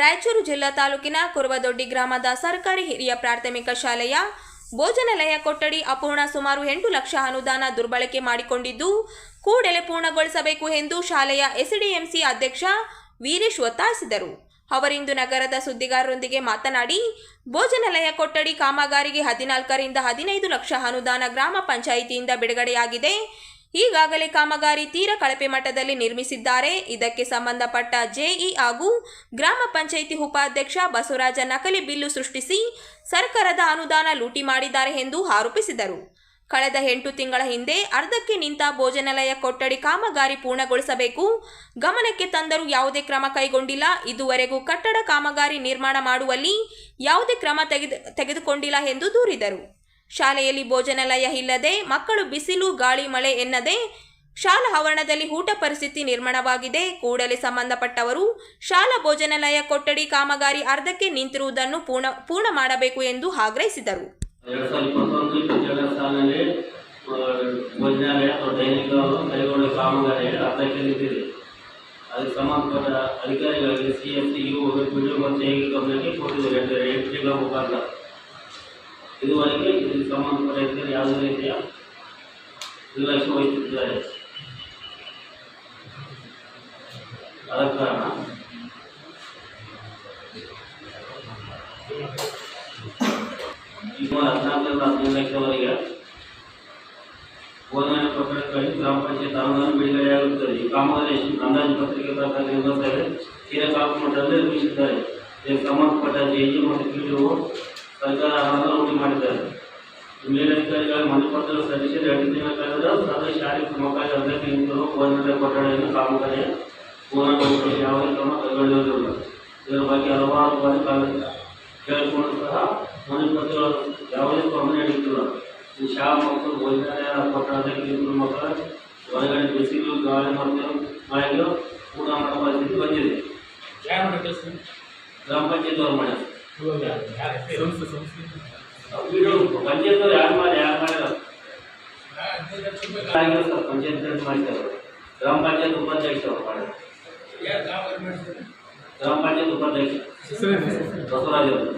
ರಾಯಚೂರು ಜಿಲ್ಲಾ ತಾಲೂಕಿನ ಕುರುವದೊಡ್ಡಿ ಗ್ರಾಮದ ಸರ್ಕಾರಿ ಹಿರಿಯ ಪ್ರಾಥಮಿಕ ಶಾಲೆಯ ಭೋಜನಾಲಯ ಕೊಠಡಿ ಅಪೂರ್ಣ ಸುಮಾರು ಎಂಟು ಲಕ್ಷ ಅನುದಾನ ದುರ್ಬಳಕೆ ಮಾಡಿಕೊಂಡಿದ್ದು, ಕೂಡಲೇ ಪೂರ್ಣಗೊಳಿಸಬೇಕು ಎಂದು ಶಾಲೆಯ ಎಸ್ಡಿಎಂಸಿ ಅಧ್ಯಕ್ಷ ವೀರೇಶ್ ಒತ್ತಾಯಿಸಿದರು. ಅವರಿಂದು ನಗರದ ಸುದ್ದಿಗಾರರೊಂದಿಗೆ ಮಾತನಾಡಿ, ಭೋಜನಾಲಯ ಕೊಠಡಿ ಕಾಮಗಾರಿಗೆ ಹದಿನಾಲ್ಕರಿಂದ ಹದಿನೈದು ಲಕ್ಷ ಅನುದಾನ ಗ್ರಾಮ ಪಂಚಾಯಿತಿಯಿಂದ ಬಿಡುಗಡೆಯಾಗಿದೆ. ಈಗಾಗಲೇ ಕಾಮಗಾರಿ ತೀರ ಕಳಪೆ ಮಟ್ಟದಲ್ಲಿ ನಿರ್ಮಿಸಿದ್ದಾರೆ. ಇದಕ್ಕೆ ಸಂಬಂಧಪಟ್ಟ ಜೆಇ ಹಾಗೂ ಗ್ರಾಮ ಪಂಚಾಯಿತಿ ಉಪಾಧ್ಯಕ್ಷ ಬಸವರಾಜ ನಕಲಿ ಬಿಲ್ಲು ಸೃಷ್ಟಿಸಿ ಸರ್ಕಾರದ ಅನುದಾನ ಲೂಟಿ ಮಾಡಿದ್ದಾರೆ ಎಂದು ಆರೋಪಿಸಿದರು. ಕಳೆದ ಎಂಟು ತಿಂಗಳ ಹಿಂದೆ ಅರ್ಧಕ್ಕೆ ನಿಂತ ಭೋಜನಾಲಯ ಕೊಠಡಿ ಕಾಮಗಾರಿ ಪೂರ್ಣಗೊಳಿಸಬೇಕು. ಗಮನಕ್ಕೆ ತಂದರೂ ಯಾವುದೇ ಕ್ರಮ ಕೈಗೊಂಡಿಲ್ಲ. ಇದುವರೆಗೂ ಕಟ್ಟಡ ಕಾಮಗಾರಿ ನಿರ್ಮಾಣ ಮಾಡುವಲ್ಲಿ ಯಾವುದೇ ಕ್ರಮ ತೆಗೆದು, ತೆಗೆದುಕೊಂಡಿಲ್ಲ ಎಂದು ದೂರಿದರು. ಶಾಲೆಯಲ್ಲಿ ಭೋಜನಾಲಯ ಇಲ್ಲದೆ ಮಕ್ಕಳು ಬಿಸಿಲು, ಗಾಳಿ, ಮಳೆ ಎನ್ನದೆ ಶಾಲಾ ಆವರಣದಲ್ಲಿ ಊಟ ಪರಿಸ್ಥಿತಿ ನಿರ್ಮಾಣವಾಗಿದೆ. ಕೂಡಲೇ ಸಂಬಂಧಪಟ್ಟವರು ಶಾಲಾ ಭೋಜನಾಲಯ ಕೊಠಡಿ ಕಾಮಗಾರಿ ಅರ್ಧಕ್ಕೆ ನಿಂತಿರುವುದನ್ನು ಪೂರ್ಣ ಪೂರ್ಣ ಮಾಡಬೇಕು ಎಂದು ಆಗ್ರಹಿಸಿದರು. ಅಧಿಕಾರಿಗಳಿಗೆ ಸಿ ಎಸ್ ಸಿ ಯು ಮತ್ತು ಇದುವರೆಗೆ ಇದಕ್ಕೆ ಸಂಬಂಧಪಟ್ಟ ಅಧಿಕಾರಿ ಯಾವುದೇ ರೀತಿಯ ನಿರ್ಲಕ್ಷ್ಯ ವಹಿಸುತ್ತಿದ್ದಾರೆ ಆದ ಕಾರಣ ಈಗ ಹದಿನಾಲ್ಕರಿಂದ ಹದಿನೈದು ಲಕ್ಷವರೆಗೆ ಬೋಧನೆ ಪ್ರಕರಣಗಳಲ್ಲಿ ಗ್ರಾಮ ಪಂಚಾಯತ್ ಅನುದಾನ ಬಿಡುಗಡೆಯಾಗುತ್ತದೆ ಈ ಕಾಮಗಾರಿ ಅಂದಾಜು ಪತ್ರಿಕೆ ಪ್ರಕಾರ ನಿರ್ಮಿಸಿದ್ದಾರೆ ತೀರ ಕಾಪು ಮಟ್ಟದಲ್ಲಿ ನಿರ್ಮಿಸಿದ್ದಾರೆ ಇದಕ್ಕೆ ಸಂಬಂಧಪಟ್ಟ ಜೆಇ ಮತ್ತು ಪಿಡಿಒ ಸರ್ಕಾರ ಅನುದಾನ ಲೂಟಿ ಮಾಡಿದ್ದಾರೆ ಈ ಮೇಲಧಿಕಾರಿಗಳ ಮನಪತ್ರ ಸಲ್ಲಿಸಿದ ಎರಡು ದಿನ ಕಳೆದ ಸದಸ್ಯ ಶಾಲೆ ಮಕ್ಕಳಿಗೆ ಅರ್ಧಕ್ಕೆ ನಿಂತಿರುವ ಬೋಧನೆ ಕೊಠಡಿಯನ್ನು ಕಾಮಗಾರಿ ಪೂರ್ಣಗೊಳಿಸಲು ಯಾವುದೇ ಕ್ರಮ ಕೈಗೊಳ್ಳುವುದಿಲ್ಲ ಇದರ ಬಗ್ಗೆ ಹಲವಾರು ಬಾರಿ ಕಾಲ ಕೇಳಿಕೊಂಡು ಸಹ ಮನೆಪತ್ರಗಳು ಯಾವುದೇ ಸ್ಪಂದನೆ ನೀಡುತ್ತಿಲ್ಲ ಈ ಶಾಲಾ ಮಕ್ಕಳು ಭೋಜನಾಲಯ ಕೊಟ್ಟಡದಲ್ಲಿ ನಿಂತಿರುವ ಮಕ್ಕಳ ಹೊರಗಡೆ ಬಿಸಿಲು ಗಾಳಿ ಮತ್ತು ಮಳೆಗೆ ಊಟ ಮಾಡೋ ಪರಿಸ್ಥಿತಿ ಬಂದಿದೆ ಯಾರು ಮಾಡಿದ್ರೆ ಸರ್ ಗ್ರಾಮ ಪಂಚಾಯತ್ ಅವ್ರು ಮಾಡ್ಯಾರ ಸಂಸ್ಥೆ ಸಂಸ್ಥೆ ಪಂಚಾಯತ್ ಅವ್ರು ಯಾರು ಮಾಡಿ ಯಾರು ಮಾಡ್ಯಾರ ಹದಿನೈದು ಲಕ್ಷ ರೂಪಾಯಿ ಆಗಿಲ್ಲ ಸರ್ ಪಂಚಾಯತ್ ಮಾಡಿದ್ದಾರೆ ಗ್ರಾಮ ಪಂಚಾಯತ್ ಉಪಾಧ್ಯಕ್ಷ ಅವ್ರು ಮಾಡ್ಯಾರ ಯಾರು ಕಾಮಗಾರಿ ಮಾಡಿದ್ದಾರೆ ಗ್ರಾಮ ಪಂಚಾಯತ್ ಉಪಾಧ್ಯಕ್ಷ ಹೆಸರೇನು ಬಸವರಾಜ್ ಅವರು